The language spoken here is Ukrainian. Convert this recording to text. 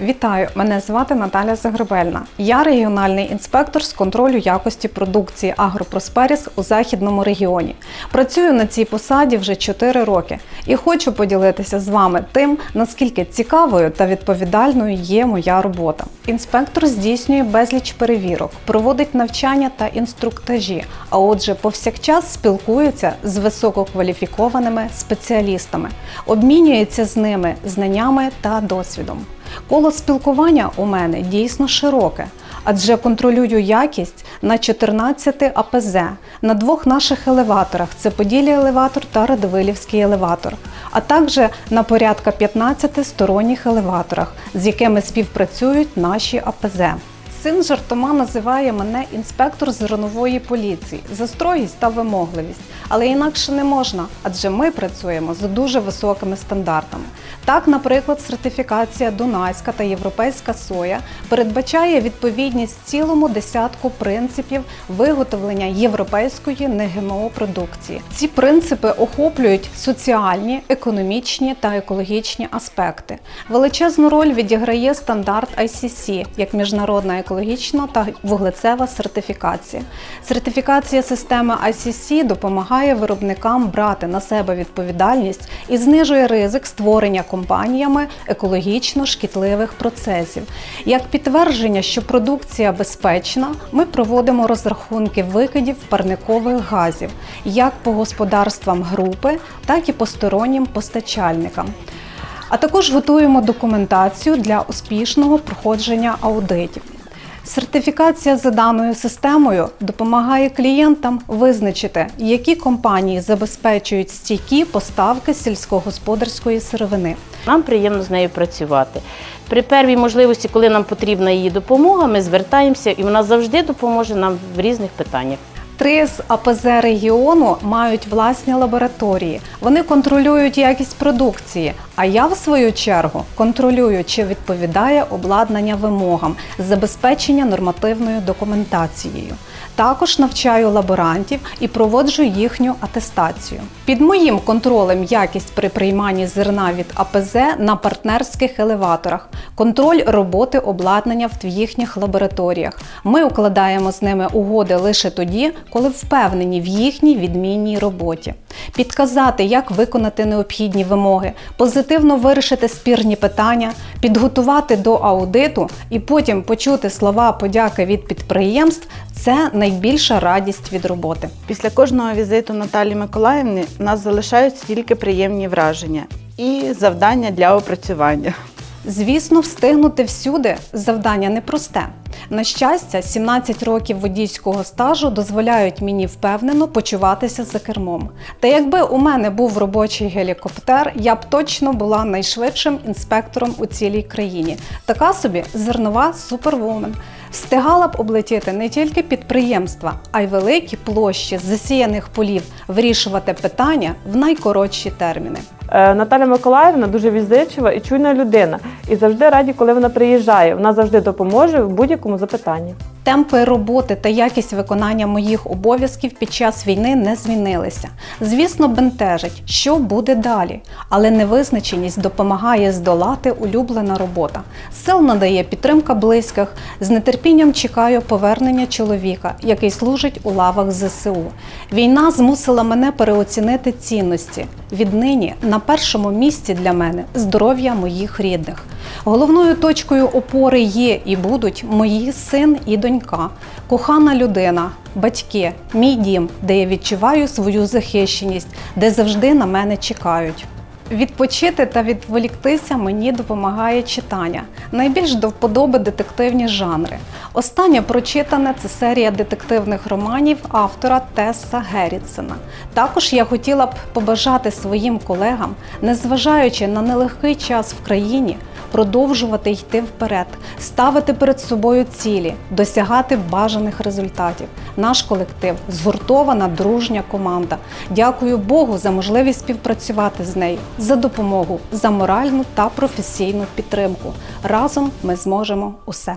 Вітаю! Мене звати Наталя Загребельна. Я регіональний інспектор з контролю якості продукції Агропросперіс у західному регіоні. Працюю на цій посаді вже 4 роки і хочу поділитися з вами тим, наскільки цікавою та відповідальною є моя робота. Інспектор здійснює безліч перевірок, проводить навчання та інструктажі, а отже, повсякчас спілкується з висококваліфікованими спеціалістами, обмінюється з ними знаннями та досвідом. Коло спілкування у мене дійсно широке, адже контролюю якість на 14 АПЗ, на двох наших елеваторах це Поділля елеватор та Радивилівський елеватор, а також на порядка 15 сторонніх елеваторах, з якими співпрацюють наші АПЗ. Син жартома називає мене інспектор зернової поліції за строгість та вимогливість, але інакше не можна, адже ми працюємо за дуже високими стандартами. Так, наприклад, сертифікація Дунайська та Європейська соя передбачає відповідність цілому десятку принципів виготовлення європейської не-ГМО продукції. Ці принципи охоплюють соціальні, економічні та екологічні аспекти. Величезну роль відіграє стандарт ICC як міжнародна екологічна та вуглецева сертифікація. Сертифікація системи ICC допомагає виробникам брати на себе відповідальність і знижує ризик створення компаніями екологічно шкідливих процесів. Як підтвердження, що продукція безпечна, ми проводимо розрахунки викидів парникових газів як по господарствам групи, так і по стороннім постачальникам. А також готуємо документацію для успішного проходження аудитів. Сертифікація за даною системою допомагає клієнтам визначити, які компанії забезпечують стійкі поставки сільськогосподарської сировини. Нам приємно з нею працювати. При первій можливості, коли нам потрібна її допомога, ми звертаємося і вона завжди допоможе нам в різних питаннях. Три з АПЗ регіону мають власні лабораторії. Вони контролюють якість продукції. А я, в свою чергу, контролюю, чи відповідає обладнання вимогам забезпечення нормативною документацією. Також навчаю лаборантів і проводжу їхню атестацію. Під моїм контролем якість при прийманні зерна від АПЗ на партнерських елеваторах, контроль роботи обладнання в їхніх лабораторіях. Ми укладаємо з ними угоди лише тоді, коли впевнені в їхній відмінній роботі. Підказати, як виконати необхідні вимоги, позитивно вирішити спірні питання, підготувати до аудиту і потім почути слова подяки від підприємств це найбільша радість від роботи. Після кожного візиту Наталі Миколаївни нас залишаються тільки приємні враження і завдання для опрацювання. Звісно, встигнути всюди завдання непросте. На щастя, 17 років водійського стажу дозволяють мені впевнено почуватися за кермом. Та якби у мене був робочий гелікоптер, я б точно була найшвидшим інспектором у цілій країні. Така собі зернова супервумен. Встигала б облетіти не тільки підприємства, а й великі площі засіяних полів, вирішувати питання в найкоротші терміни. Е, Наталя Миколаївна дуже візичива і чуйна людина. І завжди раді, коли вона приїжджає. Вона завжди допоможе в будь-якому запитанні. Темпи роботи та якість виконання моїх обов'язків під час війни не змінилися. Звісно, бентежить, що буде далі, але невизначеність допомагає здолати улюблена робота. Сил надає підтримка близьких. З нетерпінням чекаю повернення чоловіка, який служить у лавах ЗСУ. Війна змусила мене переоцінити цінності. Віднині на першому місці для мене здоров'я моїх рідних. Головною точкою опори є і будуть мої син і донька, кохана людина, батьки, мій дім, де я відчуваю свою захищеність, де завжди на мене чекають. Відпочити та відволіктися мені допомагає читання. Найбільш до вподоби детективні жанри. Останнє прочитане це серія детективних романів автора Теса Геррітсена. Також я хотіла б побажати своїм колегам, незважаючи на нелегкий час в країні, продовжувати йти вперед, ставити перед собою цілі, досягати бажаних результатів. Наш колектив згуртована дружня команда. Дякую Богу за можливість співпрацювати з нею, за допомогу, за моральну та професійну підтримку. Разом ми зможемо усе.